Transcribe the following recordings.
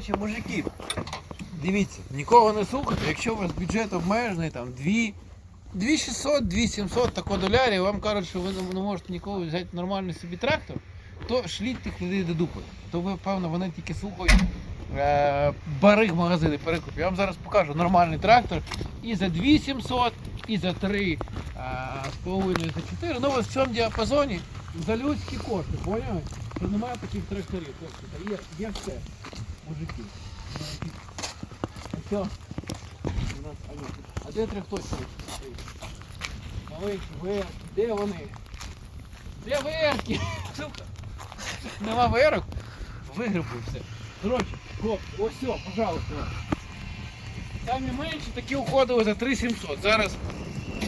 Коротше, мужики, дивіться, нікого не слухайте, якщо у вас бюджет обмежений, там 2600, 2700 тако долярів, вам кажуть, що ви не- можете нікого взяти нормальний собі трактор, то шліть тих людей до дупи. То ви, певно, вони тільки слухають е, бариг магазини перекуп. Я вам зараз покажу нормальний трактор і за 2700, і за 3 е, з половиною, за 4. Ну в цьому діапазоні за людські кошти, поняли? Що немає таких тракторів, є, є все, мужики. А що? У нас, а, ні, а де трьохточки? Маленькі, ви, де вони? Де верки? Сука. Нема верок? Все. Коротше, хлопці, ось все, пожалуйста. Самі менші такі уходили за 3700. Зараз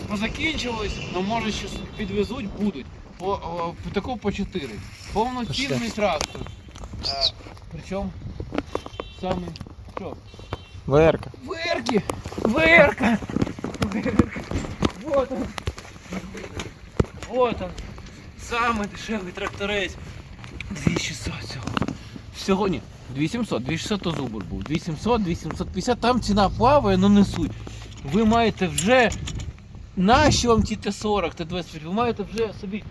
позакінчились, але може ще підвезуть, будуть. По, о, по таку по 4. Повноцінний трактор. А, причому саме що? ВРК. Верки! Верка! Верка! Вот он! Вот он! Самый дешевий тракторець. 2600 всього. Всього ні. 2700, 2700 то зубр був. 2700, 2750, там ціна плаває, але не суть. Ви маєте вже нащо вам ті Т40, Т25, ви маєте вже собі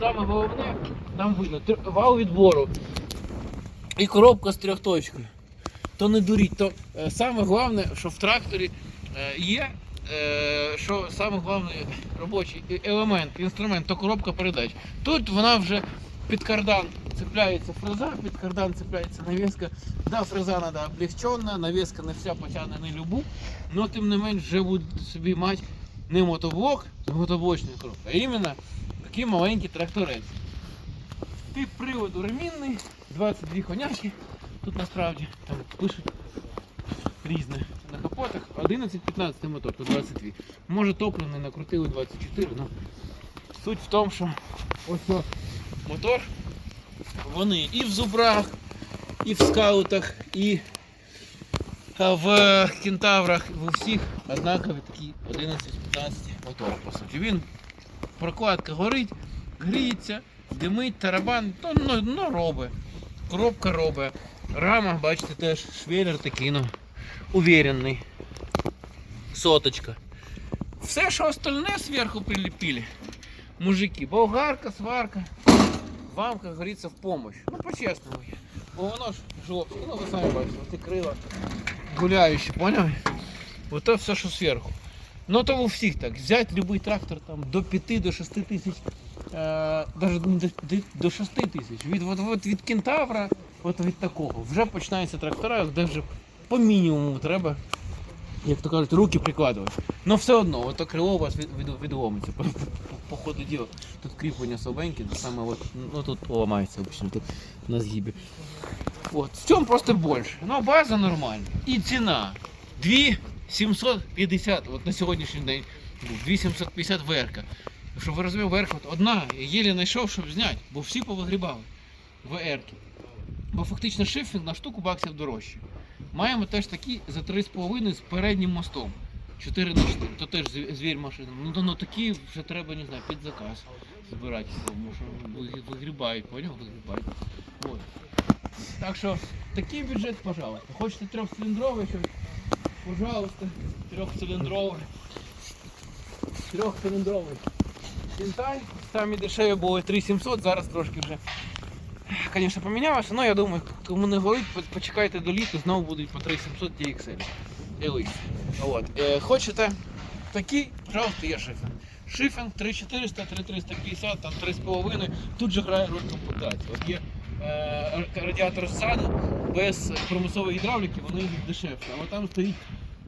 саме головне, там видно, вал відбору і коробка з трьохточкою то не дуріть. То е, саме головне, що в тракторі е, є, е, що саме головний робочий елемент, інструмент, то коробка передач. Тут вона вже під кардан цепляється фреза, під кардан цепляється навіска. Да, фреза треба облегчена, навіска не вся потягне не любу, але тим не менш вже будуть собі мати не мотоблок з мотоблочною коробкою, а іменно такий маленький тракторець. Тип приводу ремінний, 22 коняшки. Тут насправді там пишуть різне. На капотах 11-15 мотор, тут 22. Може топливний накрутили 24, але суть в тому, що ось мотор, вони і в зубрах, і в скаутах, і в кентаврах, в усіх однакові такі 11-15 мотор, по суті. Він прокладка горить, гріється, димить, тарабан, то ну, ну, робить. Коробка робить. Рама, бачите, теж швеллер такий, ну, уверенний. Соточка. Все, що остальне зверху прилепили. Мужики, болгарка, сварка. Вам, как говорится, в помощь. Ну, по-честному. Бо воно ж жовте. Ну, ви самі бачите, ці крила гуляючі, поняли? Вот это все, що зверху. Ну, то у всіх так. Взять любой трактор там до 5 до тисяч, навіть до, до- до 6 тисяч. Від, от, от від кентавра, от від такого. Вже починаються трактора, де вже по мінімуму треба, як то кажуть, руки прикладувати. Ну все одно, ото крило у вас від, від, відломиться. По, по, по ходу діла. Тут кріплення слабеньке, саме от, ну тут ламається обычно, тут на згибі. От, в цьому просто більше. Ну, база нормальна. І ціна. 2750, от на сьогоднішній день був 2750 верка. Щоб ви розуміли, верка от одна, єлі знайшов, щоб зняти, бо всі повигрібали ВРки. Бо фактично шифінг на штуку баксів дорожче. Маємо теж такі за 3,5 з переднім мостом. 4 на 4, то теж звір машина. Ну, ну такі вже треба, не знаю, під заказ збирати, тому що ви- вигрібають, поняв? Вигрібають. От. Так що такий бюджет, пожалуйста. Хочете трьохциліндровий, що пожалуйста, трьохциліндровий. Трьохциліндровий. Сінтай, самі дешеві були 3700, зараз трошки вже, звісно, помінялося, але я думаю, кому не горить, почекайте до літа, знову будуть по 3700 DXL. Елись. От. Е, хочете такий, пожалуйста, є шифінг. Шифінг 3400, 3350, там 3,5. Тут же грає роль комплектації. От є е, радіатор ззаду, без примусової гідравліки, вони дешевше. Але там стоїть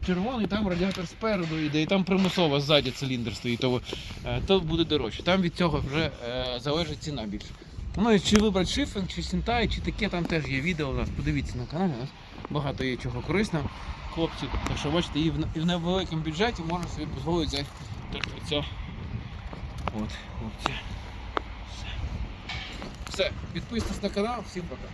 червоний, там радіатор спереду йде, і там примусово ззаді циліндр стоїть, то, е, то буде дорожче. Там від цього вже е, залежить ціна більше. Ну і чи вибрати шифінг, чи сінтай, чи таке, там теж є відео у нас. Подивіться на каналі, у нас багато є чого корисного. Хлопці, так що бачите, і в, і в невеликому бюджеті можна собі дозволити взяти тракторець. От, хлопці. Все. Все, підписуйтесь на канал, всім пока.